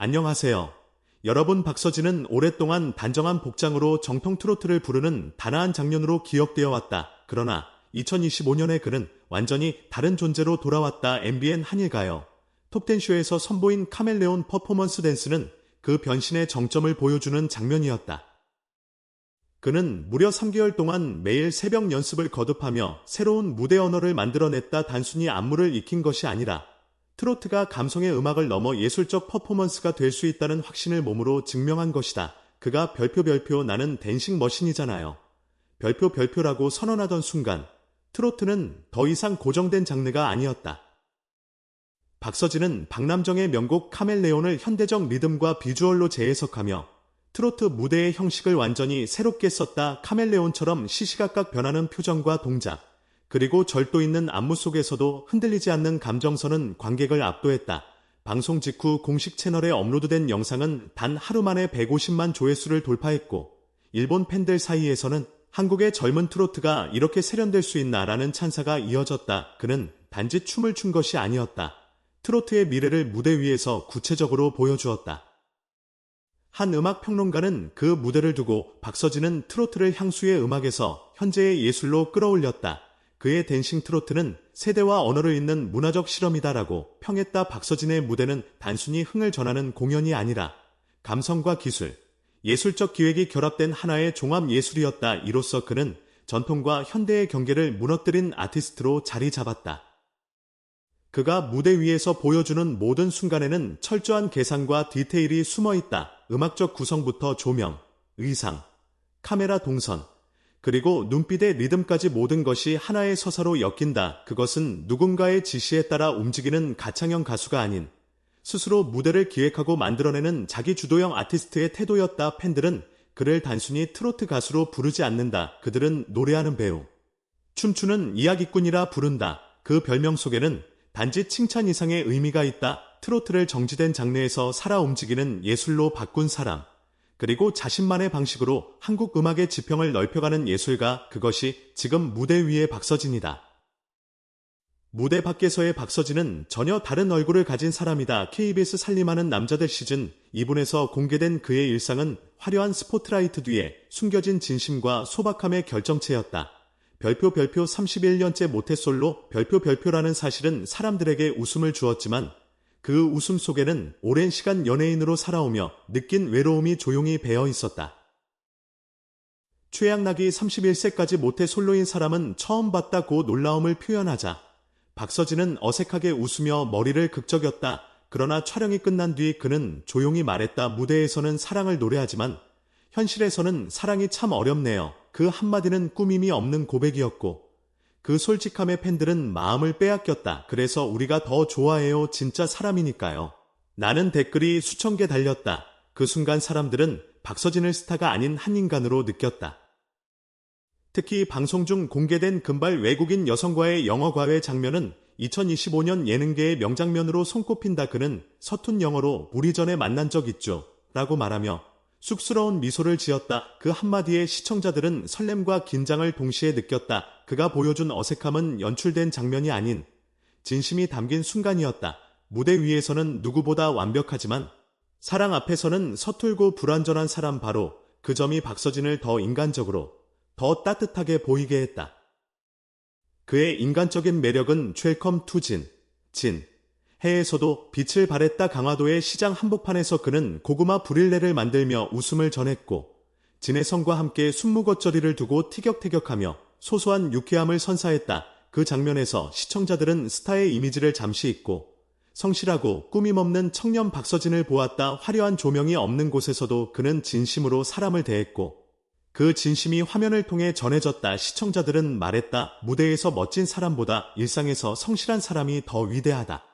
안녕하세요. 여러분 박서진은 오랫동안 단정한 복장으로 정통 트로트를 부르는 단아한 장면으로 기억되어 왔다. 그러나 2025년에 그는 완전히 다른 존재로 돌아왔다. MBN 한일가요. 톱텐쇼에서 선보인 카멜레온 퍼포먼스 댄스는 그 변신의 정점을 보여주는 장면이었다. 그는 무려 3개월 동안 매일 새벽 연습을 거듭하며 새로운 무대 언어를 만들어냈다. 단순히 안무를 익힌 것이 아니라 트로트가 감성의 음악을 넘어 예술적 퍼포먼스가 될 수 있다는 확신을 몸으로 증명한 것이다. 그가 별표 별표 나는 댄싱 머신이잖아요. 별표 별표라고 선언하던 순간 트로트는 더 이상 고정된 장르가 아니었다. 박서진은 박남정의 명곡 카멜레온을 현대적 리듬과 비주얼로 재해석하며 트로트 무대의 형식을 완전히 새롭게 썼다. 카멜레온처럼 시시각각 변하는 표정과 동작, 그리고 절도 있는 안무 속에서도 흔들리지 않는 감정선은 관객을 압도했다. 방송 직후 공식 채널에 업로드된 영상은 단 하루 만에 150만 조회수를 돌파했고, 일본 팬들 사이에서는 한국의 젊은 트로트가 이렇게 세련될 수 있나라는 찬사가 이어졌다. 그는 단지 춤을 춘 것이 아니었다. 트로트의 미래를 무대 위에서 구체적으로 보여주었다. 한 음악 평론가는 그 무대를 두고 박서진은 트로트를 향수의 음악에서 현재의 예술로 끌어올렸다. 그의 댄싱 트로트는 세대와 언어를 잇는 문화적 실험이다라고 평했다. 박서진의 무대는 단순히 흥을 전하는 공연이 아니라 감성과 기술, 예술적 기획이 결합된 하나의 종합 예술이었다. 이로써 그는 전통과 현대의 경계를 무너뜨린 아티스트로 자리 잡았다. 그가 무대 위에서 보여주는 모든 순간에는 철저한 계산과 디테일이 숨어 있다. 음악적 구성부터 조명, 의상, 카메라 동선, 그리고 눈빛의 리듬까지 모든 것이 하나의 서사로 엮인다. 그것은 누군가의 지시에 따라 움직이는 가창형 가수가 아닌 스스로 무대를 기획하고 만들어내는 자기 주도형 아티스트의 태도였다. 팬들은 그를 단순히 트로트 가수로 부르지 않는다. 그들은 노래하는 배우, 춤추는 이야기꾼이라 부른다. 그 별명 속에는 단지 칭찬 이상의 의미가 있다. 트로트를 정지된 장르에서 살아 움직이는 예술로 바꾼 사람. 그리고 자신만의 방식으로 한국 음악의 지평을 넓혀가는 예술가, 그것이 지금 무대 위의 박서진이다. 무대 밖에서의 박서진은 전혀 다른 얼굴을 가진 사람이다. KBS 살림하는 남자들 시즌 2분에서 공개된 그의 일상은 화려한 스포트라이트 뒤에 숨겨진 진심과 소박함의 결정체였다. 별표 별표 31년째 모태솔로 별표 별표라는 사실은 사람들에게 웃음을 주었지만 그 웃음 속에는 오랜 시간 연예인으로 살아오며 느낀 외로움이 조용히 배어 있었다. 최양락이 31세까지 모태 솔로인 사람은 처음 봤다고 놀라움을 표현하자 박서진은 어색하게 웃으며 머리를 극적였다. 그러나 촬영이 끝난 뒤 그는 조용히 말했다. 무대에서는 사랑을 노래하지만 현실에서는 사랑이 참 어렵네요. 그 한마디는 꾸밈이 없는 고백이었고 그 솔직함에 팬들은 마음을 빼앗겼다. 그래서 우리가 더 좋아해요. 진짜 사람이니까요. 나는 댓글이 수천 개 달렸다. 그 순간 사람들은 박서진을 스타가 아닌 한 인간으로 느꼈다. 특히 방송 중 공개된 금발 외국인 여성과의 영어 과외 장면은 2025년 예능계의 명장면으로 손꼽힌다. 그는 서툰 영어로 우리 전에 만난 적 있죠. 라고 말하며 쑥스러운 미소를 지었다. 그 한마디에 시청자들은 설렘과 긴장을 동시에 느꼈다. 그가 보여준 어색함은 연출된 장면이 아닌 진심이 담긴 순간이었다. 무대 위에서는 누구보다 완벽하지만 사랑 앞에서는 서툴고 불완전한 사람 바로 그 점이 박서진을 더 인간적으로 더 따뜻하게 보이게 했다. 그의 인간적인 매력은 웰컴 투 진, 진, 해에서도 빛을 발했다 강화도의 시장 한복판에서 그는 고구마 브릴레를 만들며 웃음을 전했고 진해성과 함께 순무겉절이를 두고 티격태격하며 소소한 유쾌함을 선사했다. 그 장면에서 시청자들은 스타의 이미지를 잠시 잊고 성실하고 꾸밈없는 청년 박서진을 보았다. 화려한 조명이 없는 곳에서도 그는 진심으로 사람을 대했고 그 진심이 화면을 통해 전해졌다. 시청자들은 말했다. 무대에서 멋진 사람보다 일상에서 성실한 사람이 더 위대하다.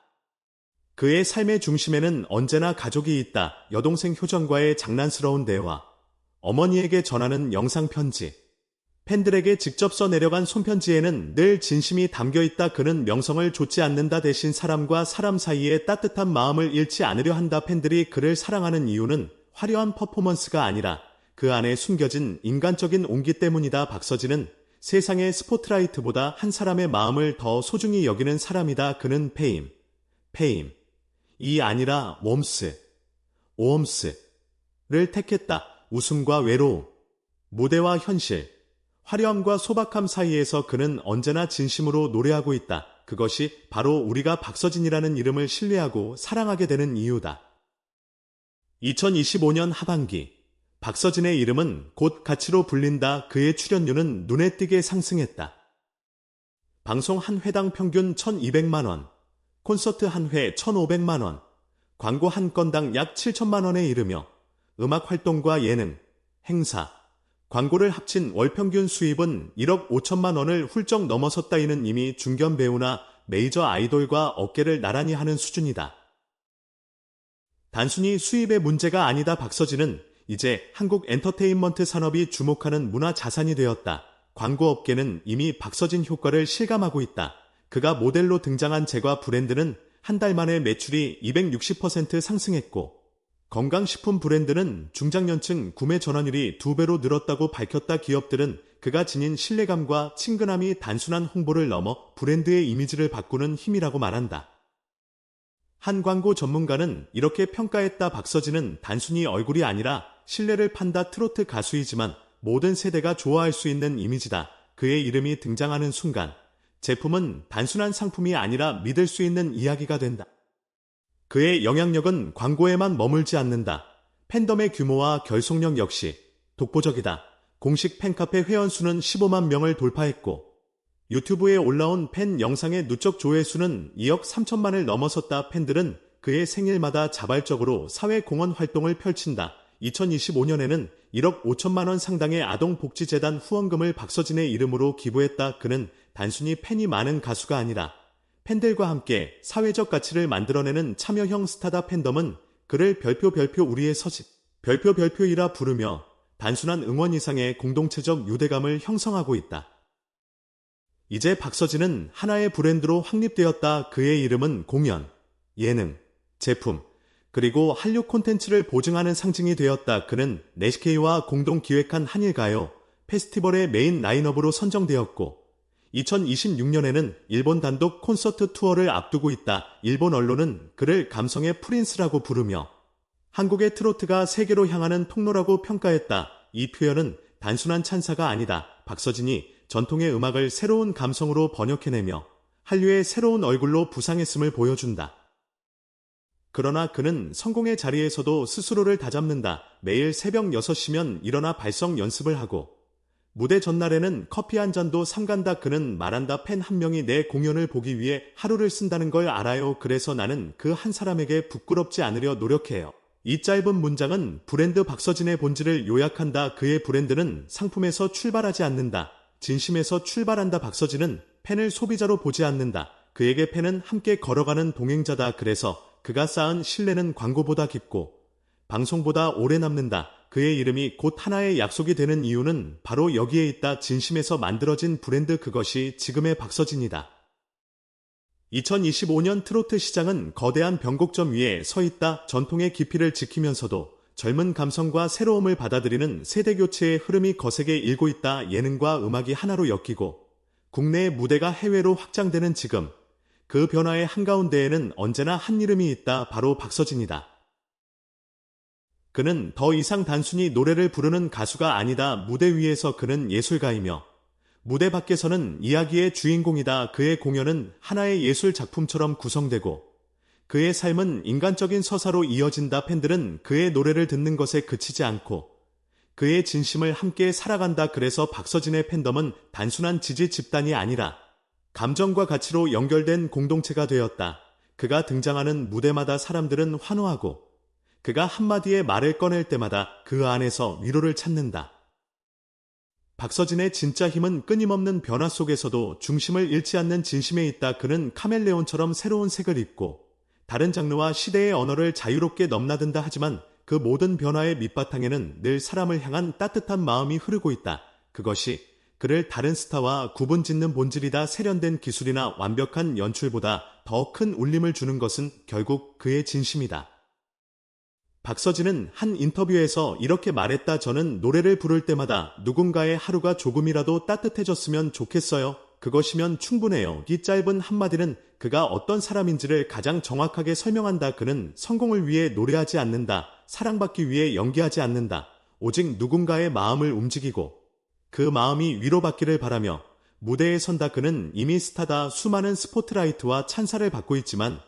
그의 삶의 중심에는 언제나 가족이 있다. 여동생 효정과의 장난스러운 대화. 어머니에게 전하는 영상 편지. 팬들에게 직접 써 내려간 손편지에는 늘 진심이 담겨 있다. 그는 명성을 좇지 않는다 대신 사람과 사람 사이에 따뜻한 마음을 잃지 않으려 한다. 팬들이 그를 사랑하는 이유는 화려한 퍼포먼스가 아니라 그 안에 숨겨진 인간적인 온기 때문이다. 박서진은 세상의 스포트라이트보다 한 사람의 마음을 더 소중히 여기는 사람이다. 그는 페임, 페임, 이 아니라 웜스. 오엄스를 택했다. 웃음과 외로움, 무대와 현실, 화려함과 소박함 사이에서 그는 언제나 진심으로 노래하고 있다. 그것이 바로 우리가 박서진이라는 이름을 신뢰하고 사랑하게 되는 이유다. 2025년 하반기 박서진의 이름은 곧 가치로 불린다. 그의 출연료는 눈에 띄게 상승했다. 방송 한 회당 평균 1200만원, 콘서트 한 회 1500만 원, 광고 한 건당 약 7천만 원에 이르며 음악 활동과 예능, 행사, 광고를 합친 월 평균 수입은 1억 5천만 원을 훌쩍 넘어섰다 이는 이미 중견 배우나 메이저 아이돌과 어깨를 나란히 하는 수준이다. 단순히 수입의 문제가 아니다 박서진은 이제 한국 엔터테인먼트 산업이 주목하는 문화 자산이 되었다. 광고 업계는 이미 박서진 효과를 실감하고 있다. 그가 모델로 등장한 제과 브랜드는 한 달 만에 매출이 260% 상승했고 건강식품 브랜드는 중장년층 구매 전환율이 두 배로 늘었다고 밝혔다 기업들은 그가 지닌 신뢰감과 친근함이 단순한 홍보를 넘어 브랜드의 이미지를 바꾸는 힘이라고 말한다. 한 광고 전문가는 이렇게 평가했다 박서진은 단순히 얼굴이 아니라 신뢰를 판다 트로트 가수이지만 모든 세대가 좋아할 수 있는 이미지다. 그의 이름이 등장하는 순간 제품은 단순한 상품이 아니라 믿을 수 있는 이야기가 된다. 그의 영향력은 광고에만 머물지 않는다. 팬덤의 규모와 결속력 역시 독보적이다. 공식 팬카페 회원수는 15만 명을 돌파했고 유튜브에 올라온 팬 영상의 누적 조회수는 2억 3천만을 넘어섰다. 팬들은 그의 생일마다 자발적으로 사회공헌 활동을 펼친다. 2025년에는 1억 5천만 원 상당의 아동복지재단 후원금을 박서진의 이름으로 기부했다. 그는 단순히 팬이 많은 가수가 아니라 팬들과 함께 사회적 가치를 만들어내는 참여형 스타다 팬덤은 그를 별표 별표 우리의 서식, 별표 별표이라 부르며 단순한 응원 이상의 공동체적 유대감을 형성하고 있다. 이제 박서진은 하나의 브랜드로 확립되었다. 그의 이름은 공연, 예능, 제품, 그리고 한류 콘텐츠를 보증하는 상징이 되었다. 그는 내시케이와 공동 기획한 한일가요 페스티벌의 메인 라인업으로 선정되었고 2026년에는 일본 단독 콘서트 투어를 앞두고 있다. 일본 언론은 그를 감성의 프린스라고 부르며 한국의 트로트가 세계로 향하는 통로라고 평가했다. 이 표현은 단순한 찬사가 아니다. 박서진이 전통의 음악을 새로운 감성으로 번역해내며 한류의 새로운 얼굴로 부상했음을 보여준다. 그러나 그는 성공의 자리에서도 스스로를 다잡는다. 매일 새벽 6시면 일어나 발성 연습을 하고 무대 전날에는 커피 한 잔도 삼간다 그는 말한다 팬 한 명이 내 공연을 보기 위해 하루를 쓴다는 걸 알아요. 그래서 나는 그 한 사람에게 부끄럽지 않으려 노력해요. 이 짧은 문장은 브랜드 박서진의 본질을 요약한다. 그의 브랜드는 상품에서 출발하지 않는다. 진심에서 출발한다. 박서진은 팬을 소비자로 보지 않는다. 그에게 팬은 함께 걸어가는 동행자다. 그래서 그가 쌓은 신뢰는 광고보다 깊고 방송보다 오래 남는다. 그의 이름이 곧 하나의 약속이 되는 이유는 바로 여기에 있다. 진심에서 만들어진 브랜드 그것이 지금의 박서진이다. 2025년 트로트 시장은 거대한 변곡점 위에 서 있다. 전통의 깊이를 지키면서도 젊은 감성과 새로움을 받아들이는 세대교체의 흐름이 거세게 일고 있다. 예능과 음악이 하나로 엮이고 국내의 무대가 해외로 확장되는 지금 그 변화의 한가운데에는 언제나 한 이름이 있다. 바로 박서진이다. 그는 더 이상 단순히 노래를 부르는 가수가 아니다. 무대 위에서 그는 예술가이며 무대 밖에서는 이야기의 주인공이다. 그의 공연은 하나의 예술 작품처럼 구성되고 그의 삶은 인간적인 서사로 이어진다. 팬들은 그의 노래를 듣는 것에 그치지 않고 그의 진심을 함께 살아간다. 그래서 박서진의 팬덤은 단순한 지지 집단이 아니라 감정과 가치로 연결된 공동체가 되었다. 그가 등장하는 무대마다 사람들은 환호하고 그가 한마디의 말을 꺼낼 때마다 그 안에서 위로를 찾는다. 박서진의 진짜 힘은 끊임없는 변화 속에서도 중심을 잃지 않는 진심에 있다. 그는 카멜레온처럼 새로운 색을 입고 다른 장르와 시대의 언어를 자유롭게 넘나든다 하지만 그 모든 변화의 밑바탕에는 늘 사람을 향한 따뜻한 마음이 흐르고 있다. 그것이 그를 다른 스타와 구분 짓는 본질이다. 세련된 기술이나 완벽한 연출보다 더 큰 울림을 주는 것은 결국 그의 진심이다. 박서진은 한 인터뷰에서 이렇게 말했다. 저는 노래를 부를 때마다 누군가의 하루가 조금이라도 따뜻해졌으면 좋겠어요. 그것이면 충분해요. 이 짧은 한마디는 그가 어떤 사람인지를 가장 정확하게 설명한다. 그는 성공을 위해 노래하지 않는다. 사랑받기 위해 연기하지 않는다. 오직 누군가의 마음을 움직이고 그 마음이 위로받기를 바라며 무대에 선다 그는 이미 스타다 수많은 스포트라이트와 찬사를 받고 있지만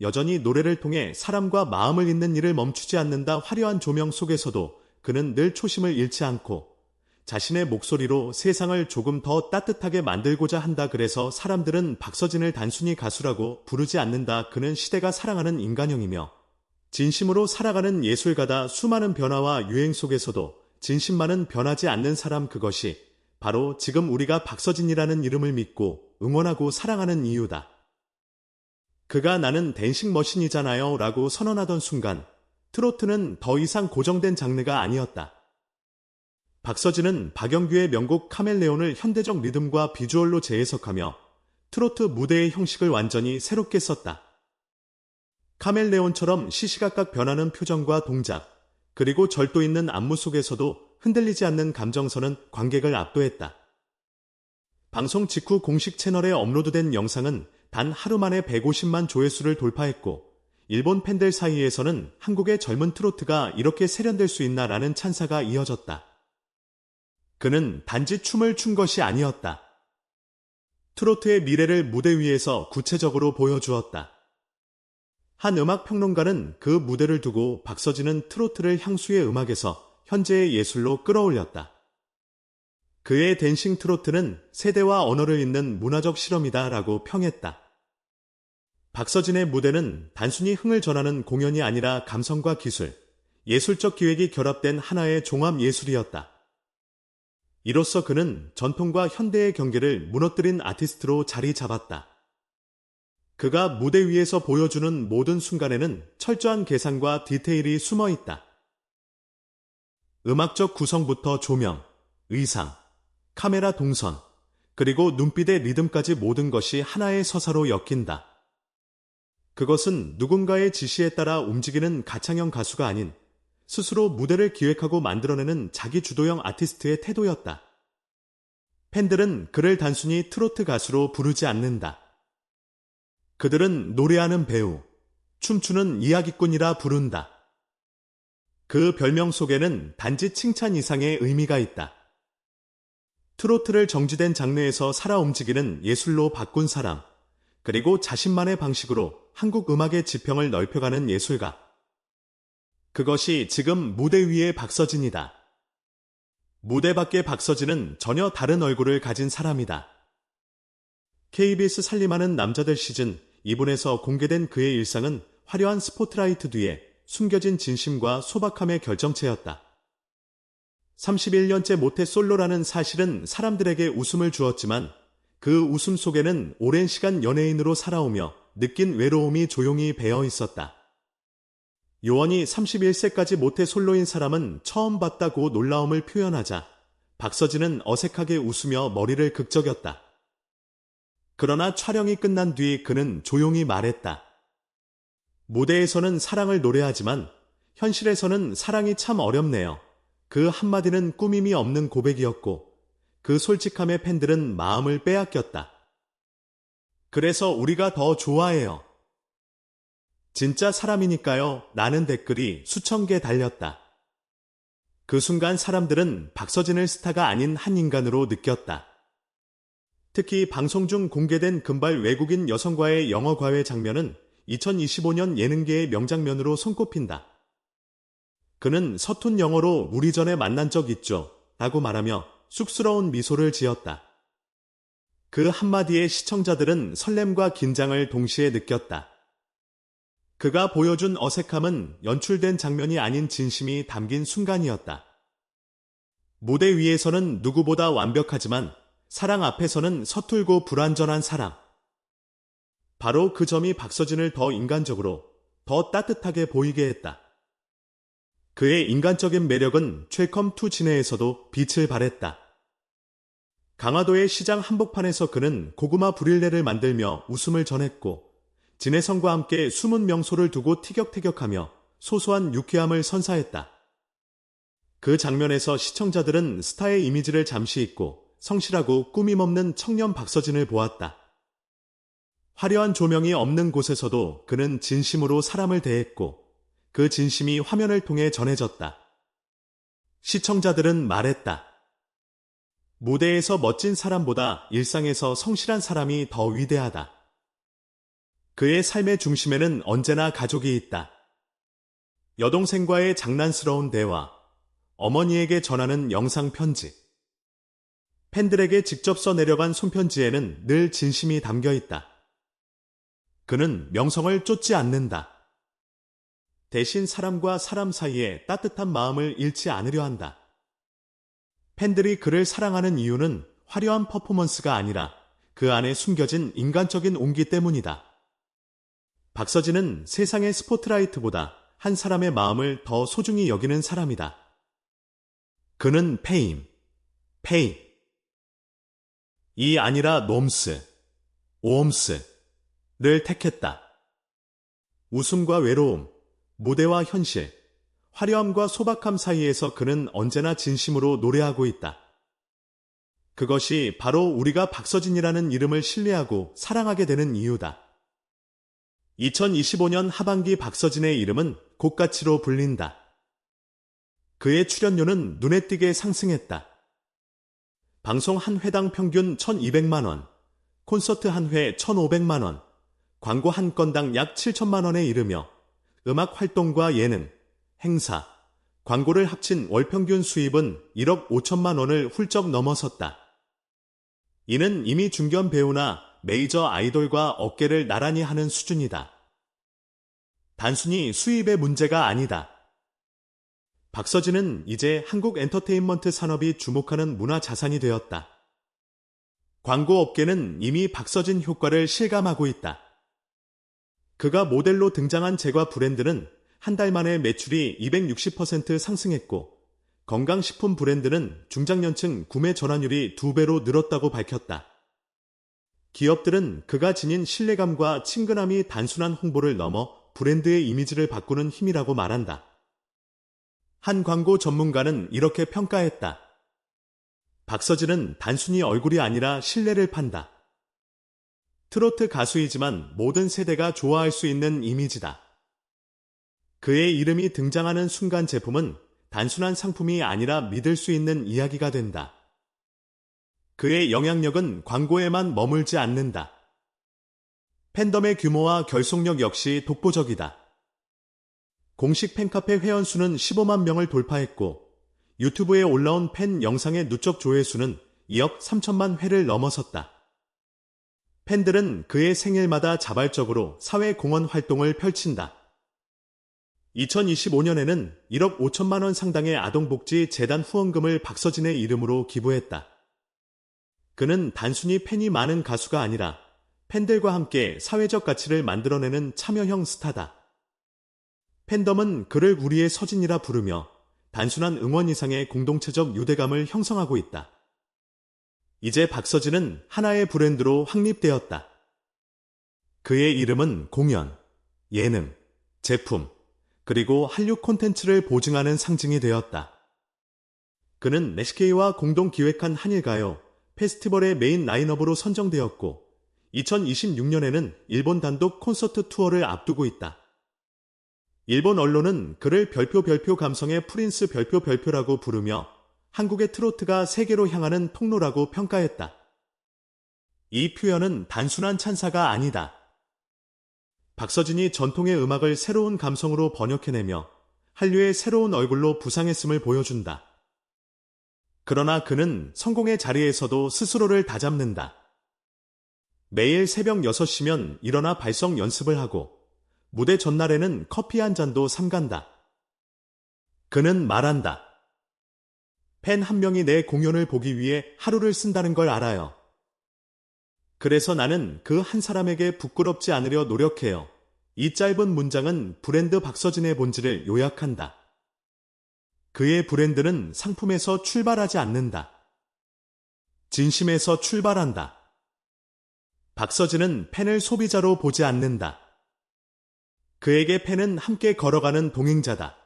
여전히 노래를 통해 사람과 마음을 잇는 일을 멈추지 않는다 화려한 조명 속에서도 그는 늘 초심을 잃지 않고 자신의 목소리로 세상을 조금 더 따뜻하게 만들고자 한다 그래서 사람들은 박서진을 단순히 가수라고 부르지 않는다 그는 시대가 사랑하는 인간형이며 진심으로 살아가는 예술가다 수많은 변화와 유행 속에서도 진심만은 변하지 않는 사람 그것이 바로 지금 우리가 박서진이라는 이름을 믿고 응원하고 사랑하는 이유다. 그가 나는 댄싱 머신이잖아요 라고 선언하던 순간 트로트는 더 이상 고정된 장르가 아니었다. 박서진은 박영규의 명곡 카멜레온을 현대적 리듬과 비주얼로 재해석하며 트로트 무대의 형식을 완전히 새롭게 썼다. 카멜레온처럼 시시각각 변하는 표정과 동작, 그리고 절도 있는 안무 속에서도 흔들리지 않는 감정선은 관객을 압도했다. 방송 직후 공식 채널에 업로드된 영상은 단 하루 만에 150만 조회수를 돌파했고, 일본 팬들 사이에서는 한국의 젊은 트로트가 이렇게 세련될 수 있나라는 찬사가 이어졌다. 그는 단지 춤을 춘 것이 아니었다. 트로트의 미래를 무대 위에서 구체적으로 보여주었다. 한 음악 평론가는 그 무대를 두고 박서진은 트로트를 향수의 음악에서 현재의 예술로 끌어올렸다. 그의 댄싱 트로트는 세대와 언어를 잇는 문화적 실험이다 라고 평했다. 박서진의 무대는 단순히 흥을 전하는 공연이 아니라 감성과 기술, 예술적 기획이 결합된 하나의 종합 예술이었다. 이로써 그는 전통과 현대의 경계를 무너뜨린 아티스트로 자리 잡았다. 그가 무대 위에서 보여주는 모든 순간에는 철저한 계산과 디테일이 숨어 있다. 음악적 구성부터 조명, 의상, 카메라 동선, 그리고 눈빛의 리듬까지 모든 것이 하나의 서사로 엮인다. 그것은 누군가의 지시에 따라 움직이는 가창형 가수가 아닌 스스로 무대를 기획하고 만들어내는 자기 주도형 아티스트의 태도였다. 팬들은 그를 단순히 트로트 가수로 부르지 않는다. 그들은 노래하는 배우, 춤추는 이야기꾼이라 부른다. 그 별명 속에는 단지 칭찬 이상의 의미가 있다. 트로트를 정지된 장르에서 살아 움직이는 예술로 바꾼 사람, 그리고 자신만의 방식으로 한국 음악의 지평을 넓혀가는 예술가. 그것이 지금 무대 위의 박서진이다. 무대 밖의 박서진은 전혀 다른 얼굴을 가진 사람이다. KBS 살림하는 남자들 시즌 2분에서 공개된 그의 일상은 화려한 스포트라이트 뒤에 숨겨진 진심과 소박함의 결정체였다. 31년째 모태 솔로라는 사실은 사람들에게 웃음을 주었지만 그 웃음 속에는 오랜 시간 연예인으로 살아오며 느낀 외로움이 조용히 배어 있었다. 요원이 31세까지 모태 솔로인 사람은 처음 봤다고 놀라움을 표현하자 박서진은 어색하게 웃으며 머리를 극적였다. 그러나 촬영이 끝난 뒤 그는 조용히 말했다. 무대에서는 사랑을 노래하지만 현실에서는 사랑이 참 어렵네요. 그 한마디는 꾸밈이 없는 고백이었고 그 솔직함에 팬들은 마음을 빼앗겼다. 그래서 우리가 더 좋아해요. 진짜 사람이니까요. 라는 댓글이 수천 개 달렸다. 그 순간 사람들은 박서진을 스타가 아닌 한 인간으로 느꼈다. 특히 방송 중 공개된 금발 외국인 여성과의 영어 과외 장면은 2025년 예능계의 명장면으로 손꼽힌다. 그는 서툰 영어로 우리 전에 만난 적 있죠. 라고 말하며 쑥스러운 미소를 지었다. 그 한마디에 시청자들은 설렘과 긴장을 동시에 느꼈다. 그가 보여준 어색함은 연출된 장면이 아닌 진심이 담긴 순간이었다. 무대 위에서는 누구보다 완벽하지만 사랑 앞에서는 서툴고 불완전한 사랑. 바로 그 점이 박서진을 더 인간적으로, 더 따뜻하게 보이게 했다. 그의 인간적인 매력은 최컴2 진해에서도 빛을 발했다. 강화도의 시장 한복판에서 그는 고구마 브릴레를 만들며 웃음을 전했고 진해성과 함께 숨은 명소를 두고 티격태격하며 소소한 유쾌함을 선사했다. 그 장면에서 시청자들은 스타의 이미지를 잠시 잊고 성실하고 꾸밈없는 청년 박서진을 보았다. 화려한 조명이 없는 곳에서도 그는 진심으로 사람을 대했고 그 진심이 화면을 통해 전해졌다. 시청자들은 말했다. 무대에서 멋진 사람보다 일상에서 성실한 사람이 더 위대하다. 그의 삶의 중심에는 언제나 가족이 있다. 여동생과의 장난스러운 대화, 어머니에게 전하는 영상 편지. 팬들에게 직접 써 내려간 손편지에는 늘 진심이 담겨 있다. 그는 명성을 쫓지 않는다. 대신 사람과 사람 사이에 따뜻한 마음을 잃지 않으려 한다. 팬들이 그를 사랑하는 이유는 화려한 퍼포먼스가 아니라 그 안에 숨겨진 인간적인 온기 때문이다. 박서진은 세상의 스포트라이트보다 한 사람의 마음을 더 소중히 여기는 사람이다. 그는 페임, 페임. 이 아니라 놈스, 오엄스를 택했다. 웃음과 외로움, 무대와 현실, 화려함과 소박함 사이에서 그는 언제나 진심으로 노래하고 있다. 그것이 바로 우리가 박서진이라는 이름을 신뢰하고 사랑하게 되는 이유다. 2025년 하반기 박서진의 이름은 곡가치로 불린다. 그의 출연료는 눈에 띄게 상승했다. 방송 한 회당 평균 1200만원, 콘서트 한 회 1500만원, 광고 한 건당 약 7천만원에 이르며 음악 활동과 예능, 행사, 광고를 합친 월 평균 수입은 1억 5천만 원을 훌쩍 넘어섰다. 이는 이미 중견 배우나 메이저 아이돌과 어깨를 나란히 하는 수준이다. 단순히 수입의 문제가 아니다. 박서진은 이제 한국 엔터테인먼트 산업이 주목하는 문화 자산이 되었다. 광고 업계는 이미 박서진 효과를 실감하고 있다. 그가 모델로 등장한 제과 브랜드는 한 달 만에 매출이 260% 상승했고 건강식품 브랜드는 중장년층 구매 전환율이 두 배로 늘었다고 밝혔다. 기업들은 그가 지닌 신뢰감과 친근함이 단순한 홍보를 넘어 브랜드의 이미지를 바꾸는 힘이라고 말한다. 한 광고 전문가는 이렇게 평가했다. 박서진은 단순히 얼굴이 아니라 신뢰를 판다. 트로트 가수이지만 모든 세대가 좋아할 수 있는 이미지다. 그의 이름이 등장하는 순간 제품은 단순한 상품이 아니라 믿을 수 있는 이야기가 된다. 그의 영향력은 광고에만 머물지 않는다. 팬덤의 규모와 결속력 역시 독보적이다. 공식 팬카페 회원수는 15만 명을 돌파했고 유튜브에 올라온 팬 영상의 누적 조회수는 2억 3천만 회를 넘어섰다. 팬들은 그의 생일마다 자발적으로 사회 공헌 활동을 펼친다. 2025년에는 1억 5천만 원 상당의 아동복지 재단 후원금을 박서진의 이름으로 기부했다. 그는 단순히 팬이 많은 가수가 아니라 팬들과 함께 사회적 가치를 만들어내는 참여형 스타다. 팬덤은 그를 우리의 서진이라 부르며 단순한 응원 이상의 공동체적 유대감을 형성하고 있다. 이제 박서진은 하나의 브랜드로 확립되었다. 그의 이름은 공연, 예능, 제품, 그리고 한류 콘텐츠를 보증하는 상징이 되었다. 그는 SK와 공동 기획한 한일가요 페스티벌의 메인 라인업으로 선정되었고 2026년에는 일본 단독 콘서트 투어를 앞두고 있다. 일본 언론은 그를 별표 별표 감성의 프린스 별표 별표라고 부르며 한국의 트로트가 세계로 향하는 통로라고 평가했다. 이 표현은 단순한 찬사가 아니다. 박서진이 전통의 음악을 새로운 감성으로 번역해내며 한류의 새로운 얼굴로 부상했음을 보여준다. 그러나 그는 성공의 자리에서도 스스로를 다잡는다. 매일 새벽 6시면 일어나 발성 연습을 하고 무대 전날에는 커피 한 잔도 삼간다. 그는 말한다. 팬 한 명이 내 공연을 보기 위해 하루를 쓴다는 걸 알아요. 그래서 나는 그 한 사람에게 부끄럽지 않으려 노력해요. 이 짧은 문장은 브랜드 박서진의 본질을 요약한다. 그의 브랜드는 상품에서 출발하지 않는다. 진심에서 출발한다. 박서진은 팬을 소비자로 보지 않는다. 그에게 팬은 함께 걸어가는 동행자다.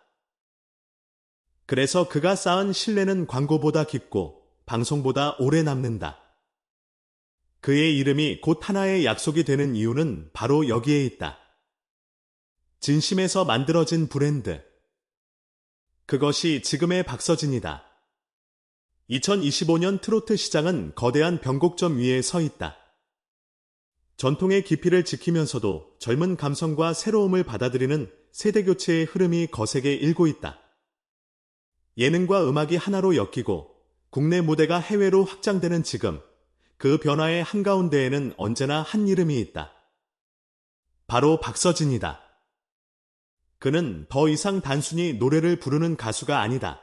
그래서 그가 쌓은 신뢰는 광고보다 깊고 방송보다 오래 남는다. 그의 이름이 곧 하나의 약속이 되는 이유는 바로 여기에 있다. 진심에서 만들어진 브랜드. 그것이 지금의 박서진이다. 2025년 트로트 시장은 거대한 변곡점 위에 서 있다. 전통의 깊이를 지키면서도 젊은 감성과 새로움을 받아들이는 세대 교체의 흐름이 거세게 일고 있다. 예능과 음악이 하나로 엮이고 국내 무대가 해외로 확장되는 지금 그 변화의 한가운데에는 언제나 한 이름이 있다. 바로 박서진이다. 그는 더 이상 단순히 노래를 부르는 가수가 아니다.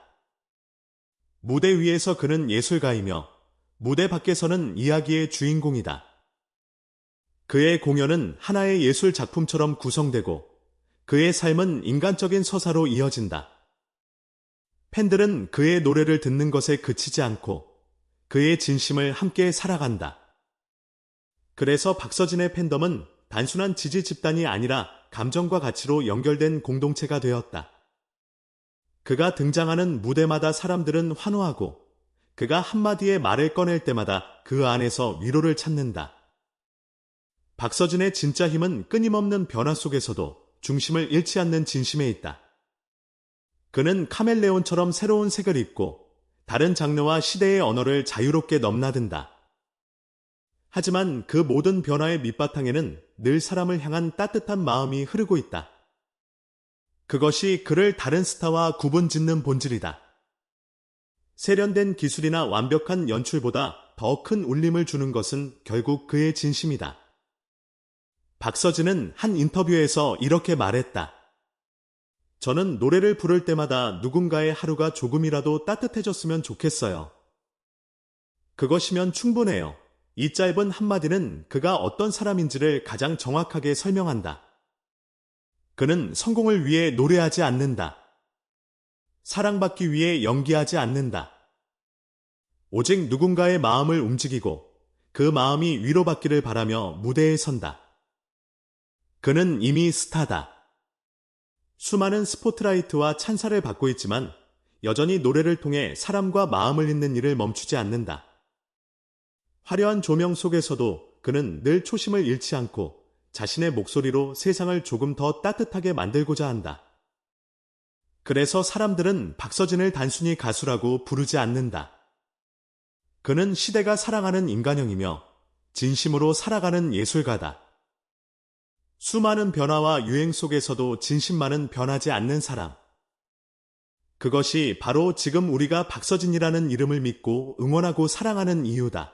무대 위에서 그는 예술가이며 무대 밖에서는 이야기의 주인공이다. 그의 공연은 하나의 예술 작품처럼 구성되고 그의 삶은 인간적인 서사로 이어진다. 팬들은 그의 노래를 듣는 것에 그치지 않고 그의 진심을 함께 살아간다. 그래서 박서진의 팬덤은 단순한 지지 집단이 아니라 감정과 가치로 연결된 공동체가 되었다. 그가 등장하는 무대마다 사람들은 환호하고 그가 한마디의 말을 꺼낼 때마다 그 안에서 위로를 찾는다. 박서진의 진짜 힘은 끊임없는 변화 속에서도 중심을 잃지 않는 진심에 있다. 그는 카멜레온처럼 새로운 색을 입고 다른 장르와 시대의 언어를 자유롭게 넘나든다. 하지만 그 모든 변화의 밑바탕에는 늘 사람을 향한 따뜻한 마음이 흐르고 있다. 그것이 그를 다른 스타와 구분 짓는 본질이다. 세련된 기술이나 완벽한 연출보다 더 큰 울림을 주는 것은 결국 그의 진심이다. 박서진은 한 인터뷰에서 이렇게 말했다. 저는 노래를 부를 때마다 누군가의 하루가 조금이라도 따뜻해졌으면 좋겠어요. 그것이면 충분해요. 이 짧은 한마디는 그가 어떤 사람인지를 가장 정확하게 설명한다. 그는 성공을 위해 노래하지 않는다. 사랑받기 위해 연기하지 않는다. 오직 누군가의 마음을 움직이고 그 마음이 위로받기를 바라며 무대에 선다. 그는 이미 스타다. 수많은 스포트라이트와 찬사를 받고 있지만 여전히 노래를 통해 사람과 마음을 잇는 일을 멈추지 않는다. 화려한 조명 속에서도 그는 늘 초심을 잃지 않고 자신의 목소리로 세상을 조금 더 따뜻하게 만들고자 한다. 그래서 사람들은 박서진을 단순히 가수라고 부르지 않는다. 그는 시대가 사랑하는 인간형이며 진심으로 살아가는 예술가다. 수많은 변화와 유행 속에서도 진심만은 변하지 않는 사람. 그것이 바로 지금 우리가 박서진이라는 이름을 믿고 응원하고 사랑하는 이유다.